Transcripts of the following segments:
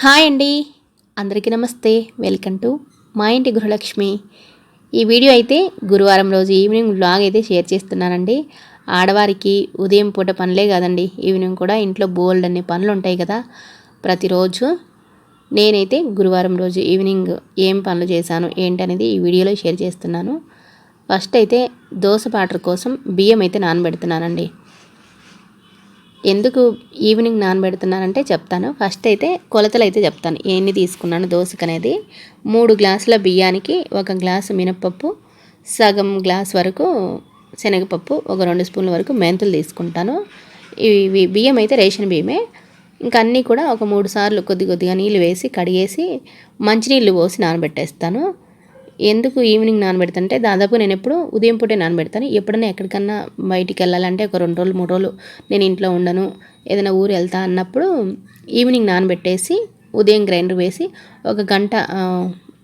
Hi అండి. అందరికీ నమస్తే. వెల్కమ్ టు మా ఇంటి గృహలక్ష్మి. ఈ వీడియో అయితే గురువారం రోజు ఈవినింగ్ బ్లాగ్ అయితే షేర్ చేస్తున్నానండి. ఆడవారికి ఉదయం పూట పనులే కాదండి. ఈవినింగ్ కూడా ఇంట్లో బోల్డ్ అనే పనులు ఉంటాయి కదా. ప్రతిరోజు నేనైతే గురువారం రోజు ఈవినింగ్ ఏం పనులు చేశాను ఏంటనేది ఈ వీడియోలో షేర్ చేస్తున్నాను. ఫస్ట్ అయితే దోశ పాటర్ కోసం బియ్యం అయితే నానబెడుతున్నానండి. ఎందుకు ఈవినింగ్ నానబెడుతున్నానంటే చెప్తాను. ఫస్ట్ అయితే కొలతలు అయితే చెప్తాను. ఎన్ని తీసుకున్నాను? దోశకు అనేది మూడు గ్లాసుల బియ్యానికి ఒక గ్లాసు మినప్పప్పు సగం గ్లాస్ వరకు శనగపప్పు ఒక రెండు స్పూన్ల వరకు మెంతులు తీసుకుంటాను. ఇవి బియ్యం అయితే రేషన్ బియ్యమే. ఇంకా అన్నీ కూడా ఒక మూడు సార్లు కొద్ది కొద్దిగా నీళ్ళు వేసి కడిగేసి మంచినీళ్ళు పోసి నానబెట్టేస్తాను. ఎందుకు ఈవినింగ్ నానబెడతానంటే దాదాపు నేను ఎప్పుడు ఉదయం పూటే నానబెడతాను. ఎప్పుడైనా ఎక్కడికన్నా బయటికి వెళ్ళాలంటే ఒక రెండు రోజులు మూడు రోజులు నేను ఇంట్లో ఉండను. ఏదైనా ఊరు వెళ్తా అన్నప్పుడు ఈవినింగ్ నానబెట్టేసి ఉదయం గ్రైండర్ వేసి ఒక గంట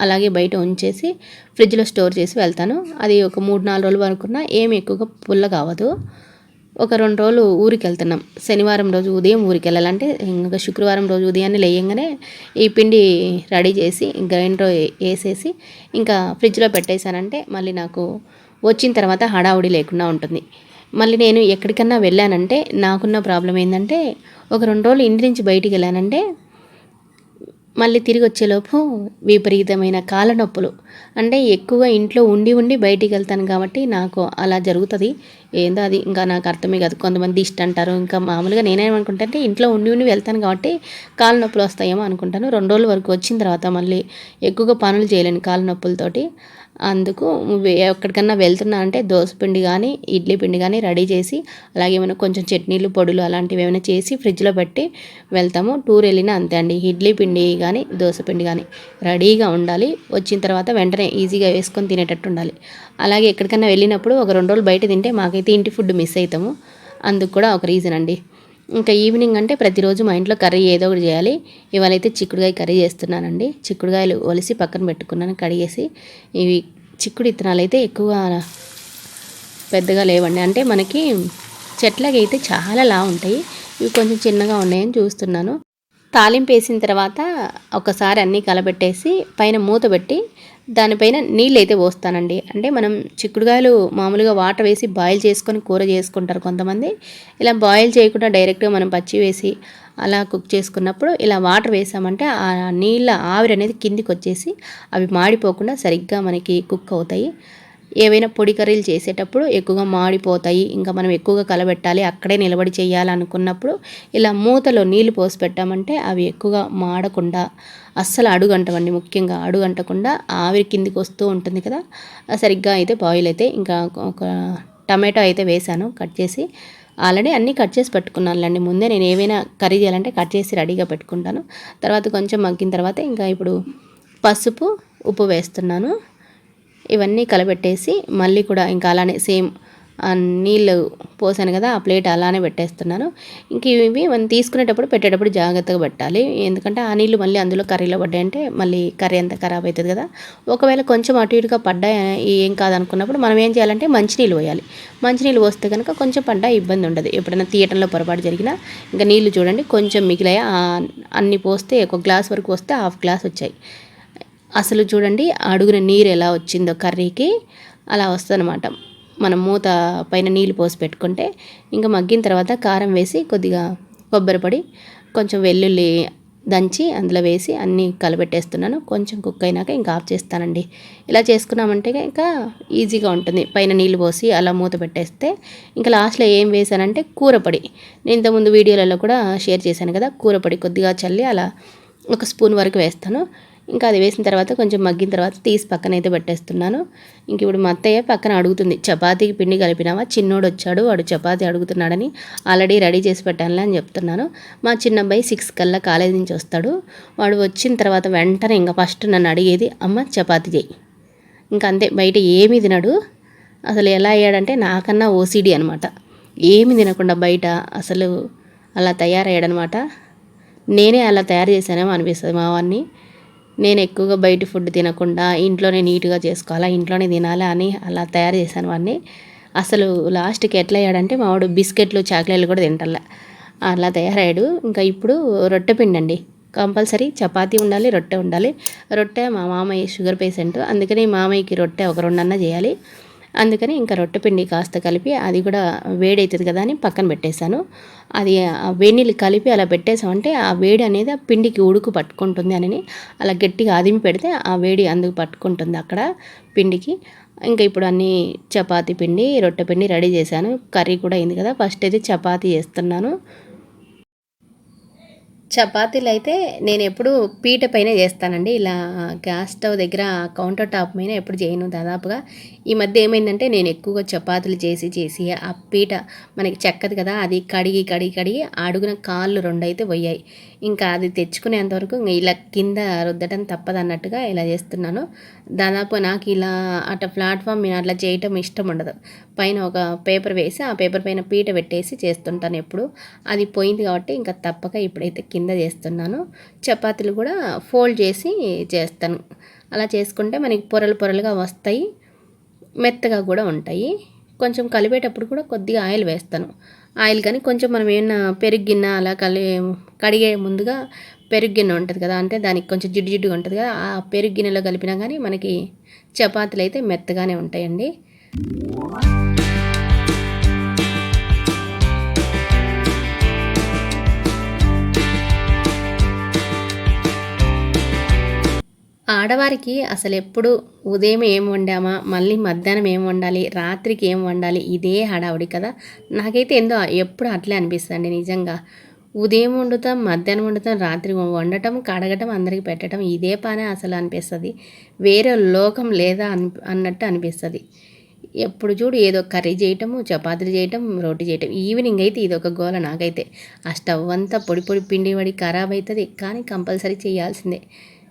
అలాగే బయట ఉంచేసి ఫ్రిడ్జ్లో స్టోర్ చేసి వెళ్తాను. అది ఒక మూడు నాలుగు రోజుల వరకున్నా ఏమి ఎక్కువగా పుల్ల కావదు. ఒక రెండు రోజులు ఊరికి వెళ్తున్నాం శనివారం రోజు ఉదయం ఊరికి వెళ్ళాలంటే ఇంకా శుక్రవారం రోజు ఉదయాన్నే లేయంగానే ఈ పిండి రెడీ చేసి గ్రైండర్ వేసేసి ఇంకా ఫ్రిడ్జ్లో పెట్టేశానంటే మళ్ళీ నాకు వచ్చిన తర్వాత హడావుడి లేకుండా ఉంటుంది. మళ్ళీ నేను ఎక్కడికన్నా వెళ్ళానంటే నాకున్న ప్రాబ్లం ఏంటంటే ఒక రెండు రోజులు ఇంటి నుంచి బయటికి వెళ్ళానంటే మళ్ళీ తిరిగి వచ్చేలోపు విపరీతమైన కాళ్ళ నొప్పులు అంటే ఎక్కువగా ఇంట్లో ఉండి ఉండి బయటికి వెళ్తాను కాబట్టి నాకు అలా జరుగుతుంది. ఏందో అది ఇంకా నాకు అర్థమే కాదు. కొంతమంది ఇష్టం అంటారు. ఇంకా మామూలుగా నేనేమనుకుంటే ఇంట్లో ఉండి ఉండి వెళ్తాను కాబట్టి కాళ్ళ నొప్పులు వస్తాయేమో అనుకుంటాను. రెండు రోజుల వరకు వచ్చిన తర్వాత మళ్ళీ ఎక్కువగా పనులు చేయలేను కాళ్ళ నొప్పులతోటి అందుకు ఎక్కడికన్నా వెళ్తున్నా అంటే పిండి కానీ ఇడ్లీ పిండి కానీ రెడీ చేసి అలాగే ఏమైనా కొంచెం చట్నీలు పొడులు అలాంటివి ఏమైనా చేసి ఫ్రిడ్జ్లో పెట్టి వెళ్తాము. టూర్ వెళ్ళినా అంతే అండి. ఇడ్లీ పిండి కానీ పిండి కానీ రెడీగా ఉండాలి. వచ్చిన తర్వాత వెంటనే ఈజీగా వేసుకొని తినేటట్టు ఉండాలి. అలాగే ఎక్కడికన్నా వెళ్ళినప్పుడు ఒక రెండు రోజులు బయట తింటే మాకైతే ఇంటి ఫుడ్ మిస్ అవుతాము అందుకు కూడా ఒక రీజన్ అండి. ఇంకా ఈవినింగ్ అంటే ప్రతిరోజు మా ఇంట్లో కర్రీ ఏదో ఒకటి చేయాలి. ఇవాళైతే చిక్కుడుగాయ కర్రీ చేస్తున్నానండి. చిక్కుడుగాయలు ఒలిసి పక్కన పెట్టుకున్నాను కడిగేసి ఇవి చిక్కుడు ఇత్తనాలు అయితే ఎక్కువ పెద్దగా లేవండి. అంటే మనకి చెట్లకి అయితే చాలా లా ఉంటాయి. ఇవి కొంచెం చిన్నగా ఉన్నాయని చూస్తున్నాను. తాలింపు వేసిన తర్వాత ఒకసారి అన్నీ కలబెట్టేసి పైన మూత పెట్టి దానిపైన నీళ్ళు అయితే పోస్తానండి. అంటే మనం చిక్కుడుగాయలు మామూలుగా వాటర్ వేసి బాయిల్ చేసుకొని కూర చేసుకుంటారు కొంతమంది. ఇలా బాయిల్ చేయకుండా డైరెక్ట్గా మనం పచ్చి వేసి అలా కుక్ చేసుకున్నప్పుడు ఇలా వాటర్ వేసామంటే ఆ నీళ్ళ ఆవిరి అనేది కిందికి వచ్చేసి అవి మాడిపోకుండా సరిగ్గా మనకి కుక్ అవుతాయి. ఏవైనా పొడి కర్రీలు చేసేటప్పుడు ఎక్కువగా మాడిపోతాయి. ఇంకా మనం ఎక్కువగా కలబెట్టాలి అక్కడే నిలబడి చేయాలనుకున్నప్పుడు ఇలా మూతలో నీళ్ళు పోసి పెట్టామంటే అవి ఎక్కువగా మాడకుండా అస్సలు అడుగంటవండి. ముఖ్యంగా అడుగంటకుండా ఆవిరి కిందికి వస్తూ ఉంటుంది కదా సరిగ్గా అయితే బాయిల్ అయితే ఇంకా ఒక టమాటో అయితే వేశాను కట్ చేసి ఆల్రెడీ అన్నీ కట్ చేసి పెట్టుకున్నానులేండి. ముందే నేను ఏవైనా కర్రీ చేయాలంటే కట్ చేసి రెడీగా పెట్టుకుంటాను. తర్వాత కొంచెం మగ్గిన తర్వాత ఇంకా ఇప్పుడు పసుపు ఉప్పు వేస్తున్నాను. ఇవన్నీ కలబెట్టేసి మళ్ళీ కూడా ఇంకా అలానే సేమ్ నీళ్ళు పోసాను కదా ఆ ప్లేట్ అలానే పెట్టేస్తున్నాను. ఇంక ఇవి మనం తీసుకునేటప్పుడు పెట్టేటప్పుడు జాగ్రత్తగా పెట్టాలి. ఎందుకంటే ఆ నీళ్ళు మళ్ళీ అందులో కర్రీలో పడ్డాయంటే మళ్ళీ కర్రీ అంతా ఖరాబ్ అవుతుంది కదా. ఒకవేళ కొంచెం అటు ఇటుగా పడ్డాయి ఏం కాదనుకున్నప్పుడు మనం ఏం చేయాలంటే మంచినీళ్ళు పోయాలి. మంచినీళ్ళు పోస్తే కనుక కొంచెం పడ్డా ఇబ్బంది ఉండదు. ఎప్పుడైనా తీయటంలో పొరపాటు జరిగినా ఇంకా నీళ్ళు చూడండి కొంచెం మిగిలాయి అన్ని పోస్తే ఒక గ్లాస్ వరకు వస్తే హాఫ్ గ్లాస్ వచ్చాయి. అసలు చూడండి అడుగున నీరు ఎలా వచ్చిందో కర్రీకి అలా వస్తుందన్నమాట. మనం మూత పైన నీళ్ళు పోసి పెట్టుకుంటే ఇంకా మగ్గిన తర్వాత కారం వేసి కొద్దిగా కొబ్బరి పొడి కొంచెం వెల్లుల్లి దంచి అందులో వేసి అన్నీ కలబెట్టేస్తున్నాను. కొంచెం కుక్ అయినాక ఇంకా ఆఫ్ చేస్తానండి. ఇలా చేసుకున్నామంటే ఇంకా ఈజీగా ఉంటుంది. పైన నీళ్ళు పోసి అలా మూత పెట్టేస్తే ఇంకా లాస్ట్లో ఏం వేసానంటే కూరపొడి నేను ఇంతకుముందు వీడియోలలో కూడా షేర్ చేశాను కదా కూరపొడి కొద్దిగా చల్లి అలా ఒక స్పూన్ వరకు వేస్తాను. ఇంకా అది వేసిన తర్వాత కొంచెం మగ్గిన తర్వాత తీసి పక్కన అయితే పెట్టేస్తున్నాను. ఇంక ఇప్పుడు మా అత్తయ్య పక్కన అడుగుతుంది చపాతీకి పిండి కలిపినావా? చిన్నోడు వచ్చాడు వాడు చపాతీ అడుగుతున్నాడని ఆల్రెడీ రెడీ చేసి పెట్టానులే అని చెప్తున్నాను. మా చిన్న అబ్బాయి సిక్స్ కల్లా కాలేజీ నుంచి వస్తాడు. వాడు వచ్చిన తర్వాత వెంటనే ఇంకా ఫస్ట్ నన్ను అడిగేది అమ్మ చపాతీ చేయి ఇంకా అంతే బయట ఏమి తినడు. అసలు ఎలా అయ్యాడంటే నాకన్నా ఓసీడీ అనమాట ఏమి తినకుండా బయట అసలు అలా తయారయ్యాడనమాట నేనే అలా తయారు చేశానేమో అనిపిస్తుంది మా వాడిని. నేను ఎక్కువగా బయట ఫుడ్ తినకుండా ఇంట్లోనే నీట్గా చేసుకోవాలా ఇంట్లోనే తినాలా అని అలా తయారు చేశాను వాడిని. అసలు లాస్ట్కి ఎట్లా అయ్యాడంటే మావాడు బిస్కెట్లు చాక్లెట్లు కూడా తింటల్లా. అలా తయారయ్యాడు. ఇంకా ఇప్పుడు రొట్టె పిండి అండి కంపల్సరీ చపాతీ ఉండాలి రొట్టె ఉండాలి. రొట్టె మా మామయ్య షుగర్ పేషెంట్. అందుకని మామయ్యకి రొట్టె ఒక రెండన్నా చేయాలి. అందుకని ఇంకా రొట్టె పిండి కాస్త కలిపి అది కూడా వేడవుతుంది కదా అని పక్కన పెట్టేశాను. అది ఆ కలిపి అలా పెట్టేసామంటే ఆ వేడి అనేది ఆ పిండికి ఉడుకు పట్టుకుంటుంది అని అలా గట్టిగా అదిమి పెడితే ఆ వేడి అందుకు పట్టుకుంటుంది అక్కడ పిండికి. ఇంకా ఇప్పుడు అన్నీ చపాతీ పిండి రొట్టె పిండి రెడీ చేశాను. కర్రీ కూడా అయింది కదా ఫస్ట్ అయితే చపాతీ చేస్తున్నాను. చపాతీలు అయితే నేను ఎప్పుడు పీట పైన చేస్తానండి. ఇలా గ్యాస్ స్టవ్ దగ్గర కౌంటర్ టాప్ మీద ఎప్పుడు చేయను దాదాపుగా. ఈ మధ్య ఏమైందంటే నేను ఎక్కువగా చపాతీలు చేసి చేసి ఆ పీట మనకి చెక్కది కదా అది కడిగి కడిగి కడిగి అడుగున కాళ్ళు రెండు అయితే పోయాయి ఇంకా అది తెచ్చుకునేంతవరకు ఇలా కింద రుద్దటం తప్పదన్నట్టుగా ఇలా చేస్తున్నాను. దాదాపు నాకు ఇలా అట్లా ప్లాట్ఫామ్ మీద అట్లా చేయటం ఇష్టం ఉండదు. పైన ఒక పేపర్ వేసి ఆ పేపర్ పైన పీట పెట్టేసి చేస్తుంటాను ఎప్పుడు. అది పోయింది కాబట్టి ఇంకా తప్పక ఇప్పుడైతే కింద చేస్తున్నాను. చపాతీలు కూడా ఫోల్డ్ చేసి చేస్తాను. అలా చేసుకుంటే మనకి పొరలు పొరలుగా వస్తాయి. మెత్తగా కూడా ఉంటాయి. కొంచెం కలిపేటప్పుడు కూడా కొద్దిగా ఆయిల్ వేస్తాను. ఆయిల్ కానీ కొంచెం మనం ఏమైనా పెరుగు గిన్నె అలా కలి కడిగే ముందుగా పెరుగు ఉంటుంది కదా అంటే దానికి కొంచెం జిడ్డు జిడ్డుగా ఉంటుంది కదా ఆ పెరుగు గిన్నెలో కలిపినా కానీ మనకి చపాతీలు అయితే మెత్తగానే ఉంటాయండి. ఆడవారికి అసలు ఎప్పుడు ఉదయం ఏం వండామా మళ్ళీ మధ్యాహ్నం ఏం వండాలి రాత్రికి ఏం వండాలి ఇదే హడావుడి కదా. నాకైతే ఎందో ఎప్పుడు అట్లే అనిపిస్తుంది నిజంగా. ఉదయం వండుతాం మధ్యాహ్నం వండుతాం రాత్రి వండటం కడగటం అందరికి పెట్టడం ఇదే పానే అసలు అనిపిస్తుంది. వేరే లోకం లేదా అని అన్నట్టు అనిపిస్తుంది. ఎప్పుడు చూడు ఏదో కర్రీ చేయటము చపాతీలు చేయటం రోటీ చేయటం ఈవినింగ్ అయితే ఇది ఒక గోల నాకైతే. ఆ స్టవ్ అంతా పొడి పొడి పిండి పడి ఖరాబ్ అవుతుంది కానీ కంపల్సరీ చేయాల్సిందే.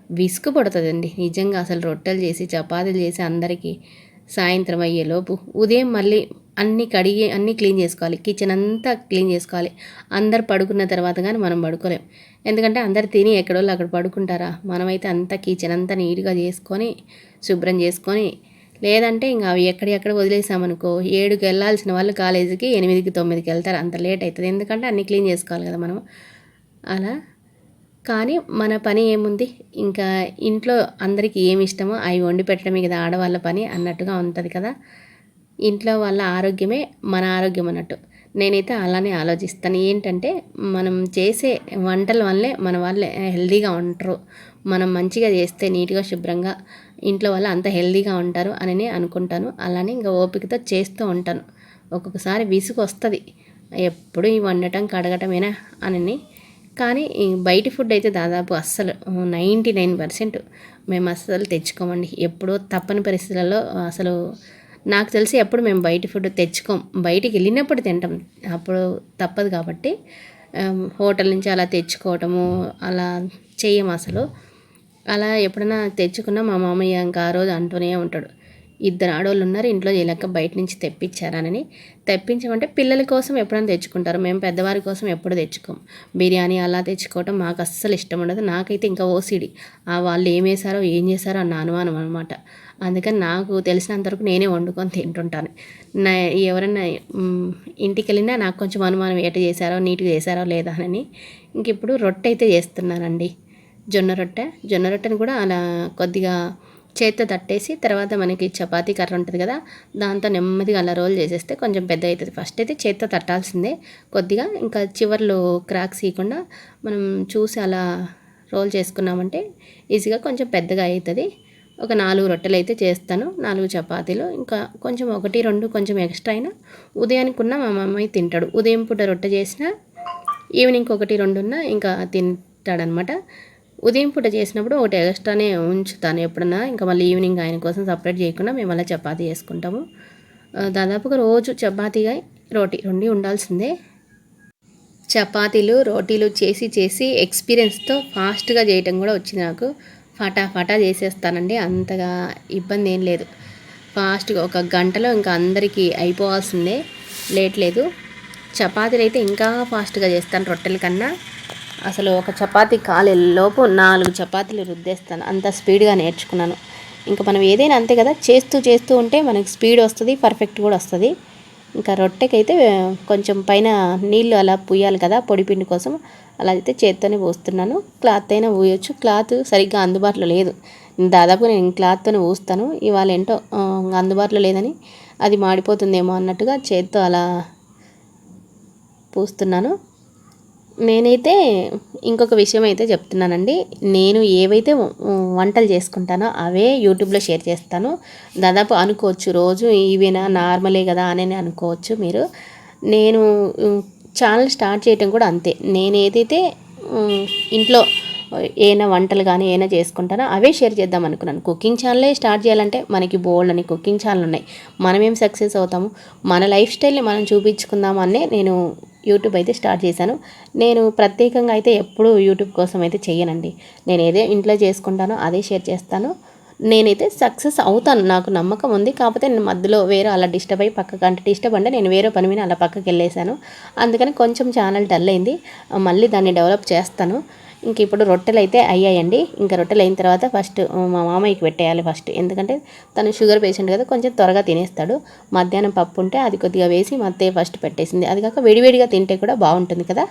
విసుగు పడుతుందండి నిజంగా అసలు రొట్టెలు చేసి చపాతీలు చేసి అందరికీ సాయంత్రం అయ్యేలోపు ఉదయం మళ్ళీ అన్నీ కడిగి అన్నీ క్లీన్ చేసుకోవాలి. కిచెన్ అంతా క్లీన్ చేసుకోవాలి. అందరు పడుకున్న తర్వాత కానీ మనం పడుకోలేం. ఎందుకంటే అందరు తిని ఎక్కడోళ్ళు అక్కడ పడుకుంటారా? మనమైతే అంతా కిచెన్ అంతా నీట్గా చేసుకొని శుభ్రం చేసుకొని లేదంటే ఇంకా అవి ఎక్కడెక్కడ వదిలేసామనుకో ఏడుకి వెళ్ళాల్సిన వాళ్ళు కాలేజీకి ఎనిమిదికి తొమ్మిదికి వెళ్తారు. అంత లేట్ అవుతుంది. ఎందుకంటే అన్నీ క్లీన్ చేసుకోవాలి కదా మనం. అలా కానీ మన పని ఏముంది? ఇంకా ఇంట్లో అందరికీ ఏమి ఇష్టమో అవి వండి పెట్టడమే కదా ఆడవాళ్ళ పని అన్నట్టుగా ఉంటుంది కదా. ఇంట్లో వాళ్ళ ఆరోగ్యమే మన ఆరోగ్యం అన్నట్టు. నేనైతే అలానే ఆలోచిస్తాను. ఏంటంటే మనం చేసే వంటల వల్లే మన వాళ్ళే హెల్దీగా ఉంటారు. మనం మంచిగా చేస్తే నీట్గా శుభ్రంగా ఇంట్లో వాళ్ళు అంత హెల్దీగా ఉంటారు అని అనుకుంటాను. అలానే ఇంకా ఓపికతో చేస్తూ ఉంటాను. ఒక్కొక్కసారి విసుగు వస్తుంది ఎప్పుడు ఈ వండటం కడగటమేనా అని కానీ బయటి ఫుడ్ అయితే దాదాపు అస్సలు నైంటీ నైన్ పర్సెంట్ మేము అస్సలు తెచ్చుకోమండి. ఎప్పుడో తప్పని పరిస్థితులలో అసలు నాకు తెలిసి ఎప్పుడు మేము బయట ఫుడ్ తెచ్చుకోం. బయటికి వెళ్ళినప్పుడు తింటాం. అప్పుడు తప్పదు కాబట్టి హోటల్ నుంచి అలా తెచ్చుకోవటము అలా చేయం అసలు. అలా ఎప్పుడైనా తెచ్చుకున్నా మా మామయ్య ఇంకా ఆ రోజు అంటూనే ఉంటాడు. ఇద్దరు ఆడవాళ్ళు ఉన్నారు. ఇంట్లో చేయలేక బయట నుంచి తెప్పించారనని. తెప్పించమంటే పిల్లల కోసం ఎప్పుడైనా తెచ్చుకుంటారు. మేము పెద్దవారి కోసం ఎప్పుడు తెచ్చుకోం. బిర్యానీ అలా తెచ్చుకోవటం మాకు అస్సలు ఇష్టం ఉండదు. నాకైతే ఇంకా ఓసిడి. ఆ వాళ్ళు ఏం వేశారో ఏం చేశారో అన్న అనుమానం అనమాట అందుకని నాకు తెలిసినంతవరకు నేనే వండుకొని తింటుంటాను. నా ఎవరైనా ఇంటికి వెళ్ళినా నాకు కొంచెం అనుమానం ఏట చేశారో నీట్గా చేశారో లేదా అని ఇంక ఇప్పుడు రొట్టె అయితే చేస్తున్నానండి. జొన్న రొట్టె. జొన్న రొట్టెని కూడా అలా కొద్దిగా చేత్తో తట్టేసి తర్వాత మనకి చపాతీ కర్ర ఉంటుంది కదా దాంతో నెమ్మదిగా అలా రోల్ చేసేస్తే కొంచెం పెద్ద అవుతుంది ఫస్ట్ అయితే చేత్తో తట్టాల్సిందే. కొద్దిగా ఇంకా చివర్లో క్రాక్స్ ఇవ్వకుండా మనం చూసి అలా రోల్ చేసుకున్నామంటే ఈజీగా కొంచెం పెద్దగా అవుతుంది ఒక నాలుగు రొట్టెలు అయితే చేస్తాను. నాలుగు చపాతీలు. ఇంకా కొంచెం ఒకటి రెండు కొంచెం ఎక్స్ట్రా అయినా ఉదయానికి ఉన్న మా మమ్మీ తింటాడు. ఉదయం పూట రొట్టె చేసిన ఈవినింగ్ ఒకటి రెండున్న ఇంకా తింటాడనమాట. ఉదయం పూట చేసినప్పుడు ఒకటి ఎక్స్ట్రానే ఉంచుతాను ఎప్పుడన్నా. ఇంకా మళ్ళీ ఈవినింగ్ ఆయన కోసం సపరేట్ చేయకుండా మేము అలా చపాతీ చేసుకుంటాము. దాదాపుగా రోజు చపాతీగా రోటీ రెండు ఉండాల్సిందే. చపాతీలు రోటీలు చేసి చేసి ఎక్స్పీరియన్స్తో ఫాస్ట్గా చేయటం కూడా వచ్చింది నాకు. ఫటాఫటా చేసేస్తానండి అంతగా ఇబ్బంది ఏం లేదు. ఫాస్ట్గా ఒక గంటలో ఇంకా అందరికీ అయిపోవాల్సిందే లేట్ లేదు. చపాతీలు అయితే ఇంకా ఫాస్ట్గా చేస్తాను రొట్టెల కన్నా. అసలు ఒక చపాతీ కాలేలోపు నాలుగు చపాతీలు రుద్దేస్తాను. అంత స్పీడ్గా నేర్చుకున్నాను. ఇంకా మనం ఏదైనా అంతే కదా చేస్తూ చేస్తూ ఉంటే మనకి స్పీడ్ వస్తుంది పర్ఫెక్ట్ కూడా వస్తుంది. ఇంకా రొట్టెకైతే కొంచెం పైన నీళ్ళు అలా పూయాలి కదా పొడిపిండి కోసం. అలా అయితే చేత్తోనే పోస్తున్నాను. క్లాత్ అయినా పూయచ్చు. క్లాత్ సరిగ్గా అందుబాటులో లేదు. దాదాపు నేను క్లాత్తోనే పూస్తాను. ఇవాళ ఏంటో అందుబాటులో లేదని అది మాడిపోతుందేమో అన్నట్టుగా చేత్తో అలా పూస్తున్నాను. నేనైతే ఇంకొక విషయం అయితే చెప్తున్నానండి. నేను ఏవైతే వంటలు చేసుకుంటానో అవే యూట్యూబ్లో షేర్ చేస్తాను. దాదాపు అనుకోవచ్చు రోజు ఇవేనా నార్మలే కదా అని అనుకోవచ్చు మీరు. నేను ఛానల్ స్టార్ట్ చేయటం కూడా అంతే. నేను ఏదైతే ఇంట్లో ఏమైనా వంటలు కానీ ఏమైనా చేసుకుంటానో అవే షేర్ చేద్దాం అనుకున్నాను. కుకింగ్ ఛానలే స్టార్ట్ చేయాలంటే మనకి బోల్డ్ అని కుకింగ్ ఛానల్ ఉన్నాయి. మనం ఏం సక్సెస్ అవుతాము? మన లైఫ్ స్టైల్ని మనం చూపించుకుందామనే నేను యూట్యూబ్ అయితే స్టార్ట్ చేశాను. నేను ప్రత్యేకంగా అయితే ఎప్పుడూ యూట్యూబ్ కోసం అయితే చేయనండి నేను ఏదే ఇంట్లో చేసుకుంటానో అదే షేర్ చేస్తాను. నేనైతే సక్సెస్ అవుతాను. నాకు నమ్మకం ఉంది. కాకపోతే నేను మధ్యలో వేరే అలా డిస్టర్బ్ అయ్యి పక్కకు అంటే డిస్టర్బ్ అంటే నేను వేరే పని మీద అలా పక్కకి వెళ్ళేసాను అందుకని కొంచెం ఛానల్ డల్ అయింది. మళ్ళీ దాన్ని డెవలప్ చేస్తాను. ఇంక ఇప్పుడు రొట్టెలు అయితే అయ్యాయండి. ఇంకా రొట్టెలు అయిన తర్వాత ఫస్ట్ మా మామయ్యకి పెట్టేయాలి ఫస్ట్. ఎందుకంటే తను షుగర్ పేషెంట్ కదా కొంచెం త్వరగా తినేస్తాడు. మధ్యాహ్నం పప్పు ఉంటే అది కొద్దిగా వేసి మా అత్తయ్య ఫస్ట్ పెట్టేసింది. అది కాక వేడివేడిగా తింటే కూడా బాగుంటుంది కదా?